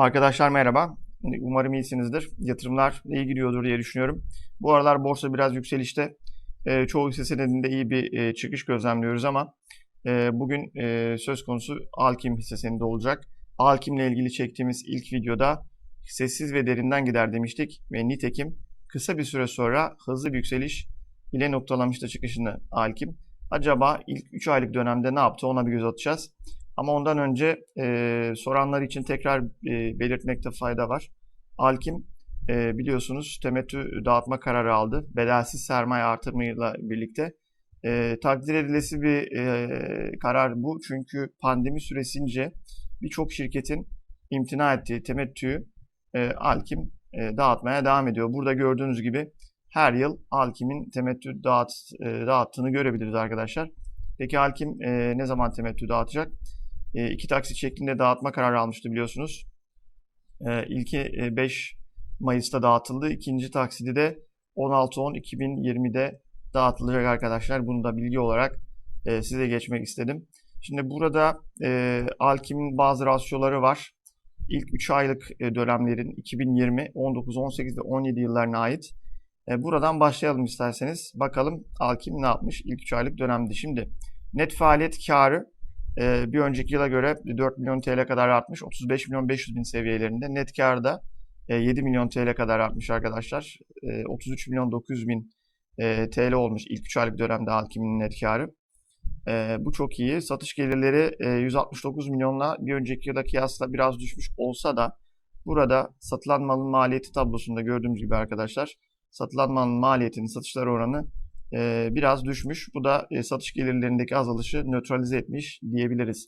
Arkadaşlar merhaba. Umarım iyisinizdir. Yatırımlar iyi gidiyordur diye düşünüyorum. Bu aralar borsa biraz yükselişte. E, çoğu hisse senedinde iyi bir e, çıkış gözlemliyoruz ama e, bugün e, söz konusu Alkim hisse senedi olacak. Alkim ile ilgili çektiğimiz ilk videoda sessiz ve derinden gider demiştik ve nitekim kısa bir süre sonra hızlı bir yükseliş ile noktalamıştı çıkışını Alkim. Acaba ilk 3 aylık dönemde ne yaptı ona bir göz atacağız. Ama ondan önce e, soranlar için tekrar e, belirtmekte fayda var. Alkim e, biliyorsunuz temettü dağıtma kararı aldı. Bedelsiz sermaye artırımıyla birlikte. E, takdir edilesi bir e, karar bu. Çünkü pandemi süresince birçok şirketin imtina ettiği temettüyü e, Alkim e, dağıtmaya devam ediyor. Burada gördüğünüz gibi her yıl Alkim'in temettü dağıt, e, dağıttığını görebiliriz arkadaşlar. Peki Alkim e, ne zaman temettü dağıtacak? E, iki taksit şeklinde dağıtma kararı almıştı biliyorsunuz. E, ilki e, 5 Mayıs'ta dağıtıldı. İkinci taksidi de 16-10-2020'de dağıtılacak arkadaşlar. Bunu da bilgi olarak e, size geçmek istedim. Şimdi burada e, Alkim'in bazı rasyoları var. İlk 3 aylık e, dönemlerin 2020, 19, 18 ve 17 yıllarına ait. E, buradan başlayalım isterseniz. Bakalım Alkim ne yapmış ilk 3 aylık dönemde. Şimdi net faaliyet karı ee, bir önceki yıla göre 4 milyon TL kadar artmış. 35 milyon 500 bin seviyelerinde. Net karda 7 e, milyon TL kadar artmış arkadaşlar. 33 e, milyon 900 bin e, TL olmuş ilk 3 aylık dönemde Alkim'in net karı. Bu çok iyi. Satış gelirleri 169 milyonla bir önceki yıla kıyasla biraz düşmüş olsa da burada satılan malın maliyeti tablosunda gördüğümüz gibi arkadaşlar satılan malın maliyetinin satışlar oranı e, biraz düşmüş. Bu da e, satış gelirlerindeki azalışı nötralize etmiş diyebiliriz.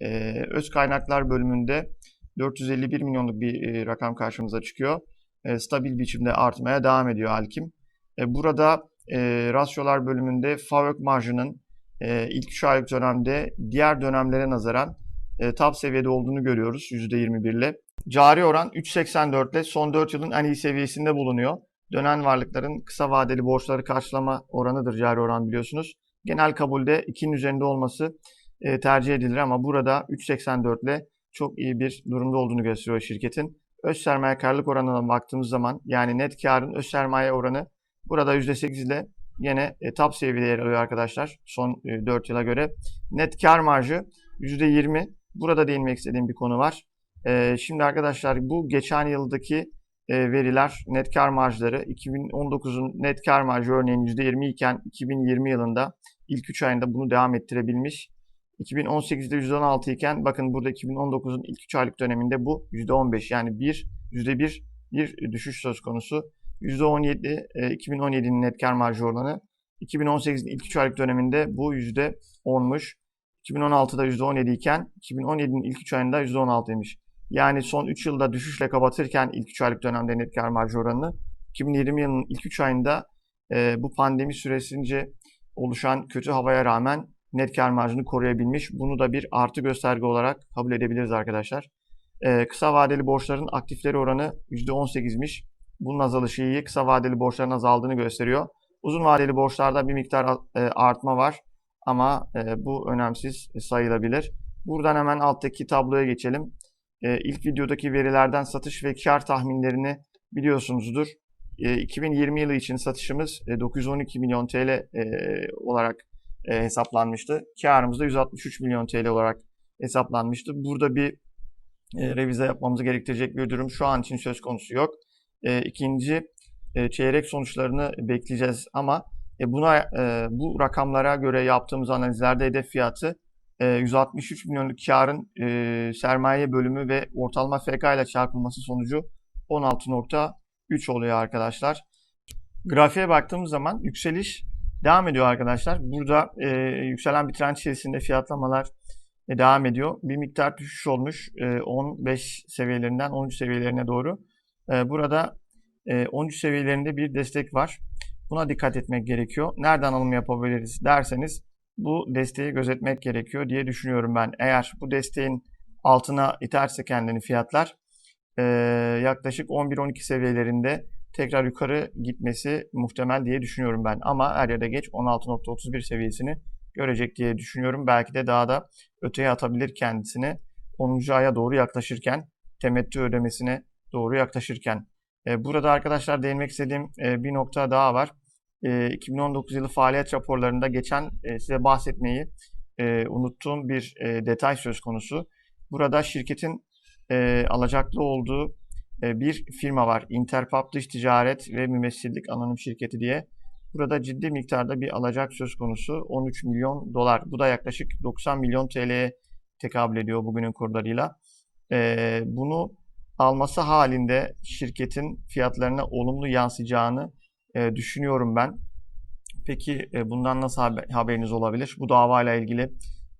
E, öz kaynaklar bölümünde 451 milyonluk bir e, rakam karşımıza çıkıyor. E, stabil biçimde artmaya devam ediyor Alkim. E, burada e, rasyolar bölümünde FAVÖK marjının e, ilk 3 aylık dönemde diğer dönemlere nazaran e, top seviyede olduğunu görüyoruz %21 ile. Cari oran 3.84 ile son 4 yılın en iyi seviyesinde bulunuyor dönen varlıkların kısa vadeli borçları karşılama oranıdır cari oran biliyorsunuz. Genel kabulde 2'nin üzerinde olması e, tercih edilir ama burada 3.84 ile çok iyi bir durumda olduğunu gösteriyor şirketin. Öz sermaye karlılık oranına baktığımız zaman yani net karın öz sermaye oranı burada %8 ile yine e, top seviyede yer alıyor arkadaşlar son e, 4 yıla göre. Net kar marjı %20. Burada değinmek istediğim bir konu var. E, şimdi arkadaşlar bu geçen yıldaki veriler net kar marjları 2019'un net kar marjı örneğin %20 iken 2020 yılında ilk 3 ayında bunu devam ettirebilmiş. 2018'de %16 iken bakın burada 2019'un ilk 3 aylık döneminde bu %15 yani bir %1 bir düşüş söz konusu. %17 2017'nin net kar marjı oranı 2018'in ilk 3 aylık döneminde bu %10'muş. 2016'da %17 iken 2017'nin ilk 3 ayında %16'ymış. Yani son 3 yılda düşüşle kapatırken ilk 3 aylık dönemde net kar marjı oranını 2020 yılının ilk 3 ayında e, bu pandemi süresince oluşan kötü havaya rağmen net kar marjını koruyabilmiş. Bunu da bir artı gösterge olarak kabul edebiliriz arkadaşlar. E, kısa vadeli borçların aktifleri oranı %18'miş. Bunun azalışı iyi. Kısa vadeli borçların azaldığını gösteriyor. Uzun vadeli borçlarda bir miktar e, artma var ama e, bu önemsiz sayılabilir. Buradan hemen alttaki tabloya geçelim. E, ilk videodaki verilerden satış ve kar tahminlerini biliyorsunuzdur. E, 2020 yılı için satışımız e, 912 milyon TL e, olarak e, hesaplanmıştı. Karımız da 163 milyon TL olarak hesaplanmıştı. Burada bir e, revize yapmamızı gerektirecek bir durum şu an için söz konusu yok. E, ikinci e, çeyrek sonuçlarını bekleyeceğiz ama e, buna e, bu rakamlara göre yaptığımız analizlerde hedef fiyatı 163 ee, milyonluk karın e, sermaye bölümü ve ortalama FK ile çarpılması sonucu 16.3 oluyor arkadaşlar. Grafiğe baktığımız zaman yükseliş devam ediyor arkadaşlar. Burada e, yükselen bir trend içerisinde fiyatlamalar e, devam ediyor. Bir miktar düşüş olmuş e, 15 seviyelerinden 13 seviyelerine doğru. E, burada e, 13 seviyelerinde bir destek var. Buna dikkat etmek gerekiyor. Nereden alım yapabiliriz derseniz bu desteği gözetmek gerekiyor diye düşünüyorum ben. Eğer bu desteğin altına iterse kendini fiyatlar yaklaşık 11-12 seviyelerinde tekrar yukarı gitmesi muhtemel diye düşünüyorum ben. Ama er ya da geç 16.31 seviyesini görecek diye düşünüyorum. Belki de daha da öteye atabilir kendisini 10. aya doğru yaklaşırken temettü ödemesine doğru yaklaşırken. Burada arkadaşlar değinmek istediğim bir nokta daha var. E, 2019 yılı faaliyet raporlarında geçen e, size bahsetmeyi e, unuttuğum bir e, detay söz konusu. Burada şirketin e, alacaklı olduğu e, bir firma var. Interpap Dış Ticaret ve Mümessillik Anonim Şirketi diye. Burada ciddi miktarda bir alacak söz konusu. 13 milyon dolar. Bu da yaklaşık 90 milyon TL'ye tekabül ediyor bugünün kurlarıyla. E, bunu alması halinde şirketin fiyatlarına olumlu yansıyacağını e, düşünüyorum ben. Peki e, bundan nasıl haber, haberiniz olabilir? Bu davayla ilgili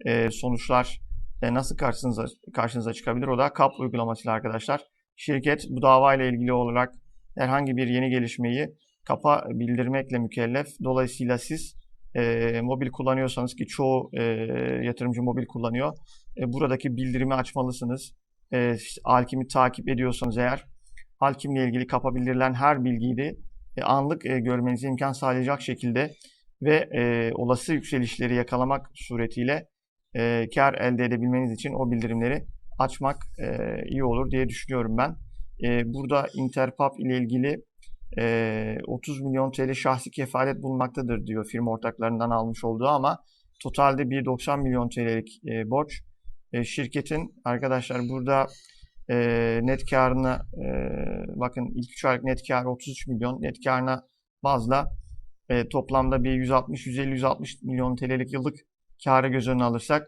e, sonuçlar e, nasıl karşınıza karşınıza çıkabilir? O da KAP uygulamasıyla arkadaşlar. Şirket bu davayla ilgili olarak herhangi bir yeni gelişmeyi KAP'a bildirmekle mükellef. Dolayısıyla siz e, mobil kullanıyorsanız ki çoğu e, yatırımcı mobil kullanıyor. E, buradaki bildirimi açmalısınız. E, Alkim'i takip ediyorsanız eğer Alkim'le ilgili KAP'a bildirilen her bilgiyi de e, anlık e, görmenize imkan sağlayacak şekilde ve e, olası yükselişleri yakalamak suretiyle e, kar elde edebilmeniz için o bildirimleri açmak e, iyi olur diye düşünüyorum ben. E, burada Interpap ile ilgili e, 30 milyon TL şahsi kefalet bulunmaktadır diyor firma ortaklarından almış olduğu ama totalde bir 90 milyon TL'lik e, borç. E, şirketin arkadaşlar burada e, net karını e, bakın ilk 3 aylık net karı 33 milyon net karına bazla e, toplamda bir 160 150 160 milyon TL'lik yıllık karı göz önüne alırsak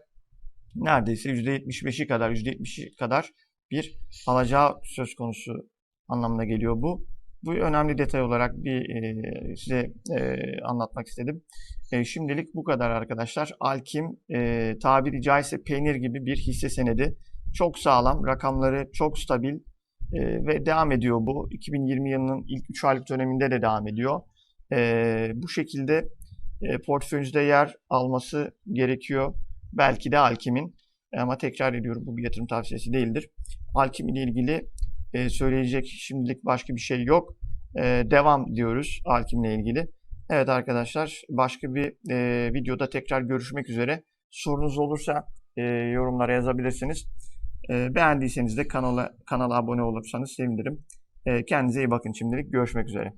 neredeyse %75'i kadar %70'i kadar bir alacağı söz konusu anlamına geliyor bu. Bu önemli detay olarak bir e, size e, anlatmak istedim. E, şimdilik bu kadar arkadaşlar. Alkim e, tabiri caizse peynir gibi bir hisse senedi. Çok sağlam, rakamları çok stabil e, ve devam ediyor bu. 2020 yılının ilk 3 aylık döneminde de devam ediyor. E, bu şekilde e, portföyünüzde yer alması gerekiyor. Belki de Alkim'in ama tekrar ediyorum bu bir yatırım tavsiyesi değildir. Alkim ile ilgili e, söyleyecek şimdilik başka bir şey yok. E, devam diyoruz Alkim ile ilgili. Evet arkadaşlar başka bir e, videoda tekrar görüşmek üzere. Sorunuz olursa e, yorumlara yazabilirsiniz. E, beğendiyseniz de kanala, kanala abone olursanız sevinirim. E, kendinize iyi bakın şimdilik. Görüşmek üzere.